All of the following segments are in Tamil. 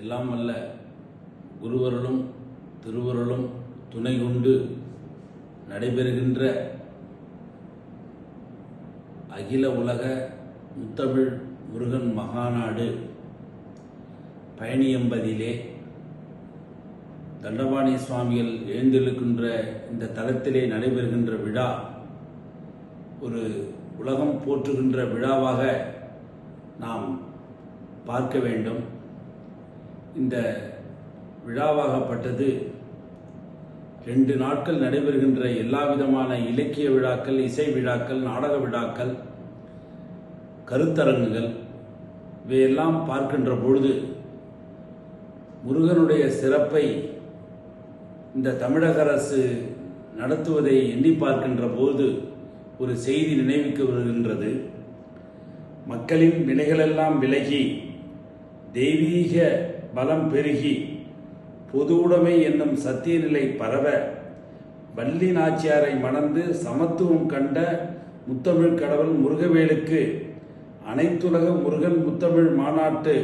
எல்லாம் அல்ல குருவருளும் திருவருளும் துணை கொண்டு நடைபெறுகின்ற அகில உலக முத்தமிழ் முருகன் மகாநாடு பயணியம்பதிலே தண்டபாணி சுவாமிகள் எழுந்தெழுக்கின்ற இந்த தலத்திலே நடைபெறுகின்ற விழா ஒரு உலகம் போற்றுகின்ற விழாவாக நாம் பார்க்க வேண்டும். இந்த விழாவாகப்பட்டது. ரெண்டு நாட்கள் நடைபெறுகின்ற எல்லா விதமான இலக்கிய விழாக்கள் இசை விழாக்கள் நாடக விழாக்கள் கருத்தரங்குகள் இவையெல்லாம் பார்க்கின்ற பொழுது முருகனுடைய சிறப்பை இந்த தமிழக அரசு நடத்துவதை எண்ணி பார்க்கின்ற போது ஒரு செய்தி நினைவுக்கு வருகின்றது. மக்களின் வினைகளெல்லாம் விலகி தெய்வீக பலம் பெருகி பொதுவுடைமை என்னும் சத்திய நிலை பரவ வள்ளி நாச்சியாரை மணந்து சமத்துவம் கண்ட முத்தமிழ் கடவுள் முருகவேலுக்கு அனைத்துலக முருகன் முத்தமிழ் மாநாட்டு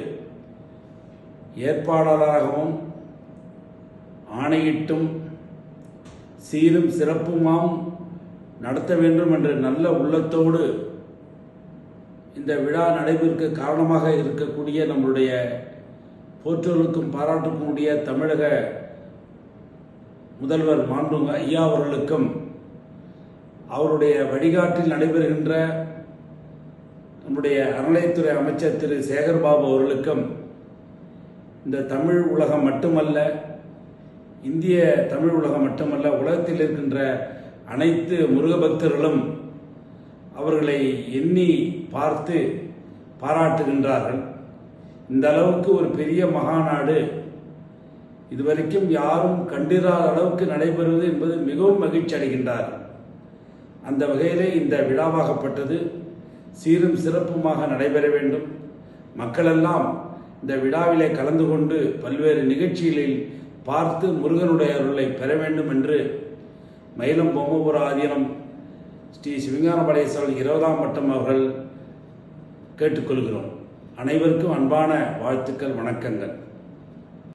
ஏற்பாளராகவும் ஆணையிட்டும் சீரும் சிறப்புமாம் நடத்த வேண்டும் என்ற நல்ல உள்ளத்தோடு இந்த விழா நடைபெறுக்க காரணமாக இருக்கக்கூடிய நம்முடைய போற்றலுக்கும் பாராட்டக்கூடிய தமிழக முதல்வர் மாண்புங்க ஐயா அவர்களுக்கும் அவருடைய வழிகாட்டில் நடைபெறுகின்ற நம்முடைய அறநிலையத்துறை அமைச்சர் திரு சேகர்பாபு அவர்களுக்கும் இந்த தமிழ் உலகம் மட்டுமல்ல இந்திய தமிழ் உலகம் மட்டுமல்ல உலகத்தில் இருக்கின்ற அனைத்து முருகபக்தர்களும் அவர்களை எண்ணி பார்த்து பாராட்டுகின்றார்கள். இந்த அளவுக்கு ஒரு பெரிய மகாநாடு. இதுவரைக்கும் யாரும் கண்டிராத அளவுக்கு நடைபெறுவது என்பது மிகவும் மகிழ்ச்சி அடைகின்றார். அந்த வகையிலே இந்த விழாவாகப்பட்டது சீரும் சிறப்புமாக நடைபெற வேண்டும். மக்களெல்லாம் இந்த விழாவிலே கலந்து கொண்டு பல்வேறு நிகழ்ச்சிகளில் பார்த்து முருகனுடைய அருளை பெற வேண்டும் என்று மயிலம் பொம்மபுர ஆதீனம் ஸ்ரீ சிவஞான படேஸ்வரர் இருபதாம் வட்டம் அவர்கள் கேட்டுக்கொள்கிறோம். அனைவருக்கும் அன்பான வாழ்த்துக்கள் வணக்கங்கள்.